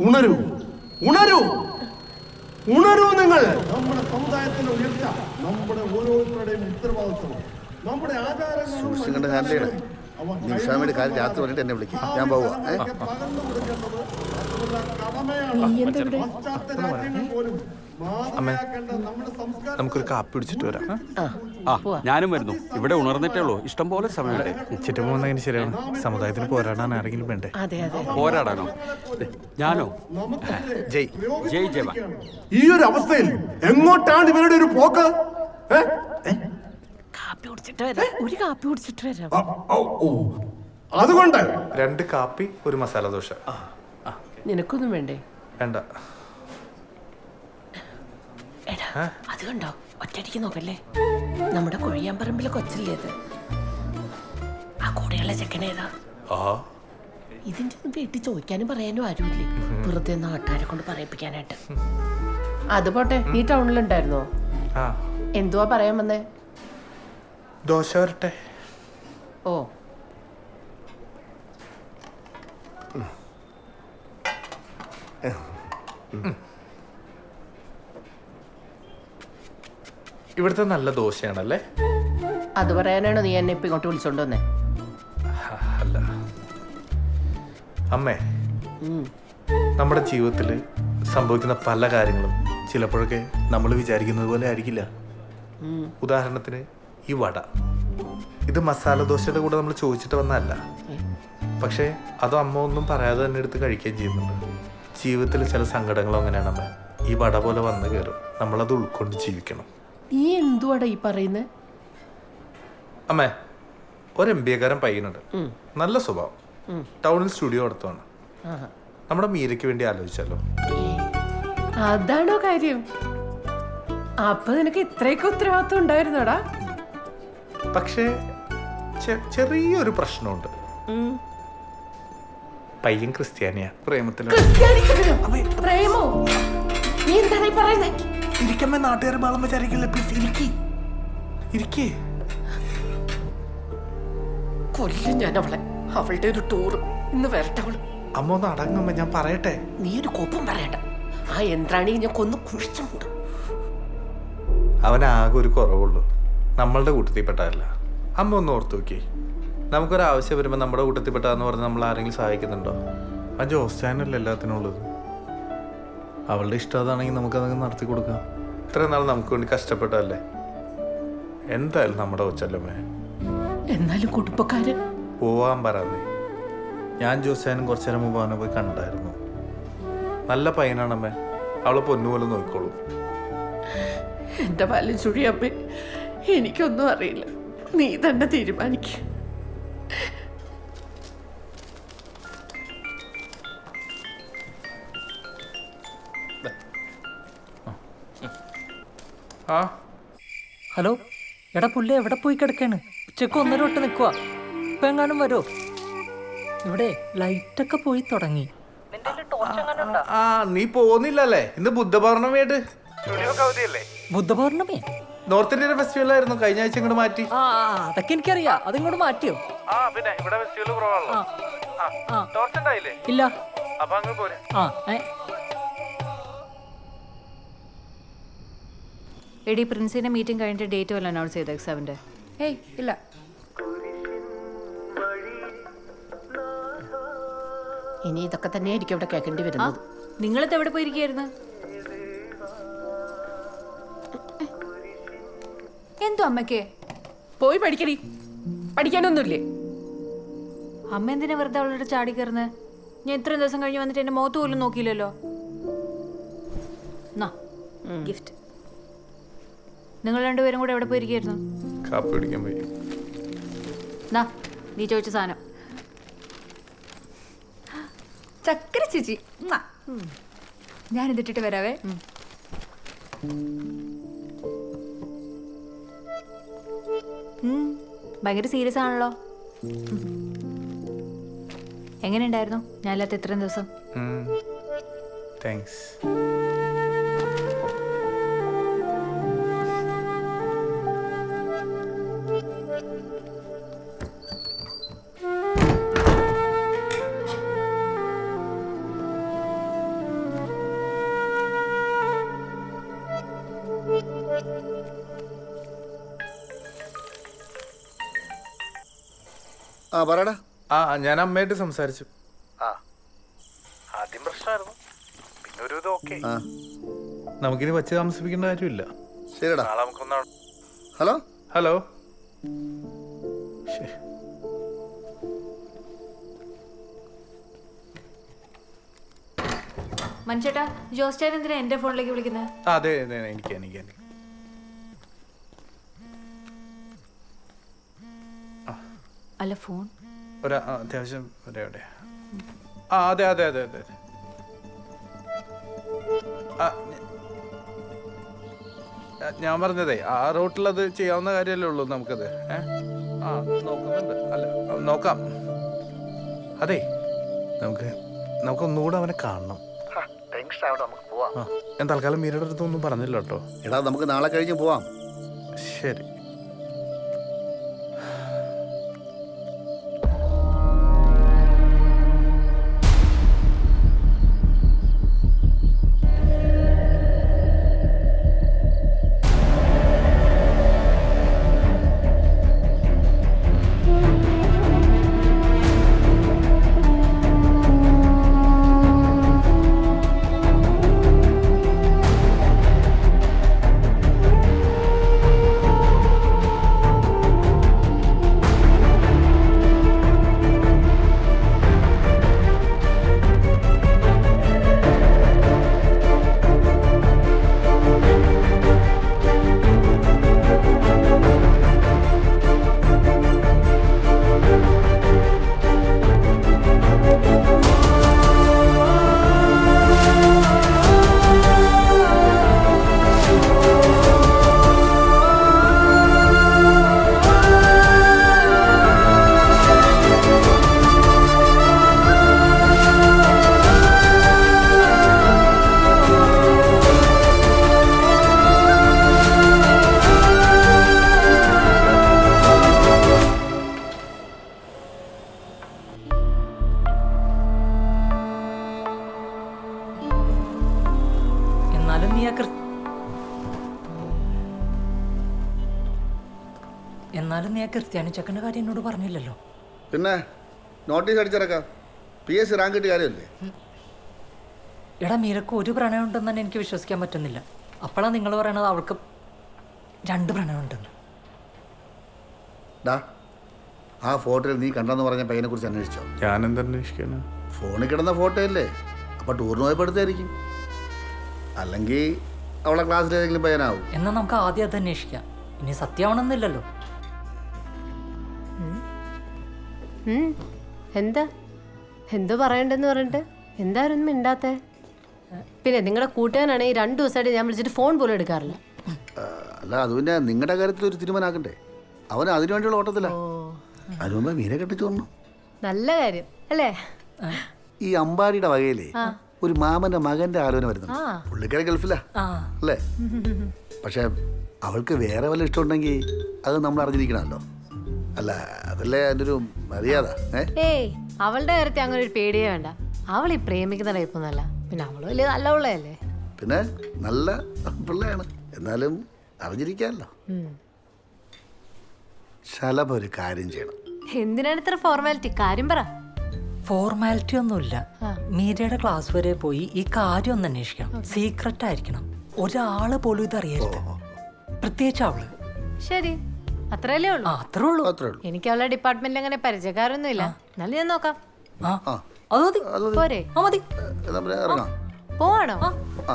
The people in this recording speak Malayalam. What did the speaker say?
ഉണരൂ. ഉണരൂ. ഉണരൂ നിങ്ങൾ. നമ്മുടെ സമുദായത്തിന്റെ ഉയർച്ച നമ്മുടെ ഓരോരുത്തരുടെയും ഉത്തരവാദിത്വമാണ് നമ്മുടെ ആചാരങ്ങളും അവ നിമിഷാമയുടെ കാര്യം രാത്രി വന്നിട്ട് എന്നെ വിളിക്കും. ഞാൻ പോവാ. ഏ? ഭാവിയിലേക്ക് പകർന്നു കൊടുക്കേണ്ടത് കടമയാണ്. പാശ്ചാത്യ രാജ്യങ്ങൾ പോലും സംസ്കാരം നമുക്കൊരു കാപ്പി പിടിച്ചിട്ട് വരാം. ആ ഞാനും വരുന്നു. ഇവിടെ ഉണർന്നിട്ടേ ഉള്ളൂ. ഇഷ്ടം പോലെ സമയമുണ്ട്. ഉച്ചിട്ട് പോകുന്നതിന് ശരിയാണ്? സമുദായത്തിന് പോരാടാൻ ആരെങ്കിലും വേണ്ടേ? അതെ അതെ. പോരാടാനോ? ഞാനോ? ജയ്. ജയ് ജയ ഈ ഒരു അവസ്ഥയിൽ എങ്ങോട്ടാണ് ഇവരുടെ ഒരു പോക്ക്? കാപ്പി കുടിച്ചിട്ട് വരാം. ഒരു കാപ്പി കുടിച്ചിട്ട് വരാം. അതുകൊണ്ട് രണ്ട് കാപ്പി ഒരു മസാല ദോശ. നിനക്കൊന്നും വേണ്ടേ? വേണ്ട. അത് കണ്ടോ? ഒറ്റയടിക്ക് നോക്കല്ലേ? നമ്മുടെ കൊഴിയാമ്പറമ്പിലെ കൊച്ചല്ലേ അത് ആ കൂടെയുള്ള ചെക്കനേതാ ആ. ഇതിന്റെ ഒന്നും വീട്ടിൽ ചോദിക്കാനും പറയാനും ആരുമില്ലേ? വെറുതെ നാട്ടുകാരെ കൊണ്ട് പറയിപ്പിക്കാനായിട്ട്. അത് പോട്ടെ നീ ടൗണിലുണ്ടായിരുന്നോ? ആ. എന്തുവാ പറയാൻ വന്നേ? ദോശ വരട്ടെ. ഓ. ഇവിടുത്തെ നല്ല ദോശയാണല്ലേ? അത് പറയാനാണോ നീ എന്നെ ഇപ്പൊ ഇങ്ങോട്ട് വിളിച്ചോണ്ട് വന്നേ. അല്ല. അമ്മേ നമ്മുടെ ജീവിതത്തിൽ സംഭവിക്കുന്ന പല കാര്യങ്ങളും ചിലപ്പോഴൊക്കെ നമ്മൾ വിചാരിക്കുന്നത് പോലെ ആയിരിക്കില്ല. ഉദാഹരണത്തിന് ഈ വട. ഇത് മസാല ദോശയുടെ കൂടെ നമ്മൾ ചോദിച്ചിട്ട് വന്നതല്ല. പക്ഷേ അത് അമ്മ ഒന്നും പറയാതെ തന്നെ എടുത്ത് കഴിക്കുകയും ചെയ്യുന്നുണ്ട്. ജീവിതത്തിൽ ചില സങ്കടങ്ങളും അങ്ങനെയാണ് അമ്മ. ഈ വട പോലെ വന്ന് കയറും. നമ്മളത് ഉൾക്കൊണ്ട് ജീവിക്കണം. നീ എന്തുവാടാ ഈ പറയുന്നത് അമ്മേ ഒരു എം ബി എക്കാരൻ പയ്യനുണ്ട് നല്ല സ്വഭാവം. ടൗണിൽ സ്റ്റുഡിയോ നടത്തുവാണ്. ആഹാ. നമ്മുടെ മീരയ്ക്ക് വേണ്ടി ആലോചിച്ചല്ലോ അതാണോ കാര്യം? അപ്പൊ നിനക്ക് ഇത്രയൊക്കെ ഉത്തരവാദിത്വം ഉണ്ടായിരുന്നോടാ? പക്ഷേ ചെറിയൊരു പ്രശ്നമുണ്ട്. പയ്യൻ ക്രിസ്ത്യാനിയാ. പ്രേമത്തിൽ പ്രേമോ? നീ എന്താണ് ഈ പറയുന്നേ? ഇരിക്കമ്മ നാട്ടുകാരെ ബാളം വിചാരിക്കില്ല പ്ലീസ് ഇരിക്കി. ഇരിക്കേ. കൊല്ലും ഞാൻ അവളെ അവളുടെ ഒരു ടൂർ ഇന്ന് വരട്ടെ അവൾ. അമ്മ ഒന്ന് അടങ്ങുമ്പോ ഞാൻ പറയട്ടെ. നീ ഒരു കോപ്പം പറയണ്ട. ആ യന്ത്രാണി ഞാൻ കൊന്ന് കുഴിച്ചു മൂടും. അവനാകെ ഒരു കുറവുള്ളൂ. നമ്മളുടെ കൂട്ടത്തിൽപ്പെട്ടതല്ല. അമ്മ ഒന്ന് ഓർത്തു നോക്കി. നമുക്കൊരു ആവശ്യം വരുമ്പോൾ നമ്മുടെ കൂട്ടത്തിൽപ്പെട്ടതെന്ന് പറഞ്ഞ് നമ്മൾ ആരെങ്കിലും സഹായിക്കുന്നുണ്ടോ? ആ ജോസ്റ്റാനല്ലേ എല്ലാത്തിനും ഉള്ളത് അവളുടെ ഇഷ്ടം അതാണെങ്കിൽ നമുക്കതങ്ങ് നടത്തി കൊടുക്കാം. ഇത്രയും നാൾ നമുക്ക് വേണ്ടി കഷ്ടപ്പെട്ടതല്ലേ? എന്തായാലും നമ്മുടെ കൊച്ചല്ലമ്മേ. എന്നാലും കുടുംബക്കാരൻ. പോവാൻ പറയാതെ. ഞാൻ ജോസേനും കുറച്ചു നേരം മുമ്പ് അവനെ പോയി കണ്ടായിരുന്നു. നല്ല പയ്യനാണമ്മേ. അവളെ പൊന്നുപോലെ നോക്കിക്കോളൂ. എന്റെ പാലും ചുഴിയമ്മേ എനിക്കൊന്നും അറിയില്ല. നീ തന്നെ തീരുമാനിക്ക. ആ? ഹലോ? എടാ പുള്ളി എവിടെ പോയി കിടക്കാണ്? ഉച്ചയ്ക്ക് ഒന്നര തൊട്ട് നിൽക്കുക ഇപ്പൊ എങ്ങാനും വരോ ഇവിടെ ലൈറ്റൊക്കെ പോയി തുടങ്ങി. ആ നീ പോന്നില്ലല്ലേ ഇന്ന് ബുദ്ധപൗർണമിയായിട്ട് ബുദ്ധപൗർണമി? നോർത്ത് ഇന്ത്യൻ ഫെസ്റ്റിവൽ ആയിരുന്നു. കഴിഞ്ഞ ആഴ്ച ഇങ്ങോട്ട് മാറ്റി. ആ അതൊക്കെ എനിക്കറിയാം. അതിങ്ങോട്ട് മാറ്റിയോ? ആ പിന്നെ ഇവിടെ ഫെസ്റ്റിവൽ കുറവാണല്ലോ. ഇല്ല. അപ്പൊ അങ്ങ് പോരെ. ആ എടി പ്രിൻസിന്റെ മീറ്റിംഗ് കഴിഞ്ഞിട്ട് ഡേറ്റ് വല്ല അനൗൺസ് ചെയ്ത എക്സാമിന്റെ ഏയ് ഇല്ല. ഇനി ഇതൊക്കെ തന്നെ ആയിരിക്കും ഇവിടെ കേൾക്കേണ്ടി വരുന്നത്. നിങ്ങളിത് എവിടെ പോയിരിക്കുന്നു എന്തോ അമ്മയ്ക്ക്? പോയി പഠിക്കടി. പഠിക്കാനൊന്നുമില്ലേ? അമ്മ എന്തിനാ വെറുതെ അവളുടെ ചാടി കയറുന്നത് ഞാൻ ഇത്രയും ദിവസം കഴിഞ്ഞ് വന്നിട്ട് എന്റെ മുഖത്ത് പോലും നോക്കിയില്ലല്ലോ. നാ ഗിഫ്റ്റ് നിങ്ങൾ രണ്ടുപേരും കൂടെ എവിടെ പോയിരിക്കായിരുന്നു കാപ്പി കുടിക്കാൻ പോയി. നാ നീ ചോദിച്ച സാധനം. ചക്കര ചേച്ചി. ഞാൻ ഇതിട്ടിട്ട് വരാവേ. ഭയങ്കര സീരിയസ് ആണല്ലോ. എങ്ങനെയുണ്ടായിരുന്നു ഞാനില്ലാത്ത ഇത്രയും ദിവസം. താങ്ക്സ് ആ പറയടാ. ആ ഞാൻ അമ്മയായിട്ട് സംസാരിച്ചു. ആ ആദ്യം പ്രശ്നമായിരുന്നു. പിന്നെ ഒരു ഇത് ഓക്കെ. ആ. നമുക്കിനി വച്ച് താമസിപ്പിക്കേണ്ട കാര്യമില്ല. ശരിടാ നാളെ നമുക്കൊന്ന് ഹലോ? ഹലോ? ശ്ശേ. മനുഷ്യേട്ടാ ജോസ്റ്റാൻ എന്തിനാ എന്റെ ഫോണിലേക്ക് വിളിക്കുന്നത്? ആ, അതെ അതെ എനിക്ക് എനിക്ക് എനിക്ക്. അല്ല ഫോൺ. ഒരു അത്യാവശ്യം ഒരു എവിടെ ആ അതെ അതെ അതെ അതെ ഞാൻ പറഞ്ഞതേ ആ റൂട്ടിൽ അത് ചെയ്യാവുന്ന കാര്യമല്ലേ ഉള്ളൂ നമുക്കത് ഏ? ആ നോക്കുന്നുണ്ട്. അല്ല നോക്കാം. അതെ നമുക്ക് നമുക്കൊന്നുകൂടെ അവനെ കാണണം. ഞാൻ തൽക്കാലം മീരയുടെ അടുത്തൊന്നും പറഞ്ഞില്ല കേട്ടോ എടാ നമുക്ക് നാളെ കഴിഞ്ഞ് പോവാം. ശരി. എന്നാലും നീ ആ ക്രിസ്ത്യാനി ചെക്കന്റെ കാര്യം എന്നോട് പറഞ്ഞില്ലല്ലോ. പിന്നെ നോട്ടീസ് അടിച്ചിറക്കാം പി എസ് സി റാങ്ക് കിട്ടിയ കാര്യമല്ലേ? എടാ മീരക്ക് ഒരു പ്രണയം ഉണ്ടെന്ന് തന്നെ എനിക്ക് വിശ്വസിക്കാൻ പറ്റുന്നില്ല. അപ്പോഴാണ് നിങ്ങൾ പറയണത് അവൾക്ക് രണ്ട് പ്രണയം ഉണ്ടെന്ന്. ഡാ ആ ഫോട്ടോയിൽ നീ കണ്ടെന്ന് പറഞ്ഞ പയ്യനെ കുറിച്ച് അന്വേഷിച്ചോ? ഞാൻ എന്തന്വേഷിക്കാനാ ഫോണിൽ കിടന്ന ഫോട്ടോ അല്ലേ അപ്പോൾ ടൂറിന് പോയപ്പോൾ എടുത്തായിരിക്കും. അല്ലെങ്കിൽ അവളെ ക്ലാസ്സിൽ ഏതെങ്കിലും പയ്യനാവും. എന്നാൽ നമുക്ക് ആദ്യം അത് അന്വേഷിക്കാം. ഇനി സത്യമാണെന്നില്ലല്ലോ എന്താ? എന്തോ പറയണ്ടെന്ന് പറഞ്ഞിട്ട്? എന്തായിരുന്നു ഇണ്ടാത്ത പിന്നെ നിങ്ങളുടെ കൂട്ടുകാരാണ് ഈ രണ്ടു ദിവസമായിട്ട് ഞാൻ വിളിച്ചിട്ട് ഫോൺ പോലും എടുക്കാറില്ല. അല്ല അത് പിന്നെ നിങ്ങളുടെ കാര്യത്തിൽ ഒരു തീരുമാനമാക്കണ്ടേ അവൻ അതിനു വേണ്ടിയുള്ള ഓട്ടത്തില്ല നല്ല കാര്യം അല്ലേ? ഈ അമ്പാടിയുടെ വകയിലേ ഒരു മാമന്റെ മകന്റെ ആലോചന വരുന്നു പുള്ളിക്കാരെ ഗൾഫിലാ ആ. അല്ലേ? പക്ഷെ അവൾക്ക് വേറെ വല്ല ഇഷ്ടമുണ്ടെങ്കിൽ അത് നമ്മൾ അറിഞ്ഞിരിക്കണമല്ലോ. അല്ല അതല്ലേ അതിന്റെ ഒരു മര്യാദ ഏ? ഏയ് അവളുടെ കാര്യത്തിൽ അങ്ങനെ ഒരു പേടിയേ വേണ്ട. അവൾ ഈ പ്രേമിക്കുന്ന ടൈപ്പൊന്നല്ല പിന്നെ അവൾ വലിയ നല്ല ഉള്ളതല്ലേ പിന്നെ നല്ല പിള്ളയാണ്. എന്നാലും അറിഞ്ഞിരിക്കാമല്ലോ. ശലഭ ഒരു കാര്യം ചെയ്യണം. എന്തിനാണ് ഇത്ര ഫോർമാലിറ്റി കാര്യം പറ. ഫോർമാലിറ്റി ഒന്നുമില്ല. മീരയുടെ ക്ലാസ് വരെ പോയി ഈ കാര്യം ഒന്ന് അന്വേഷിക്കണം. സീക്രട്ട് ആയിരിക്കണം. ഒരാൾ പോലും ഇത് അറിയരുത്. പ്രത്യേകിച്ച് അവൾ. ശരി. അത്രയല്ലേ ഉള്ളൂ? അത്രേ ഉള്ളൂ. അത്രേ ഉള്ളൂ. എനിക്ക് അവളുടെ ഡിപ്പാർട്ട്മെന്റ് അങ്ങനെ പരിചയക്കാരൊന്നും ഇല്ല എന്നാലും ഞാൻ നോക്കാം. ആ. ആ അത് മതി. അത് മതി. പോരെ. ആ മതി. എന്നാ പിന്നെ ഇറങ്ങാം. പോവാണോ? ആ.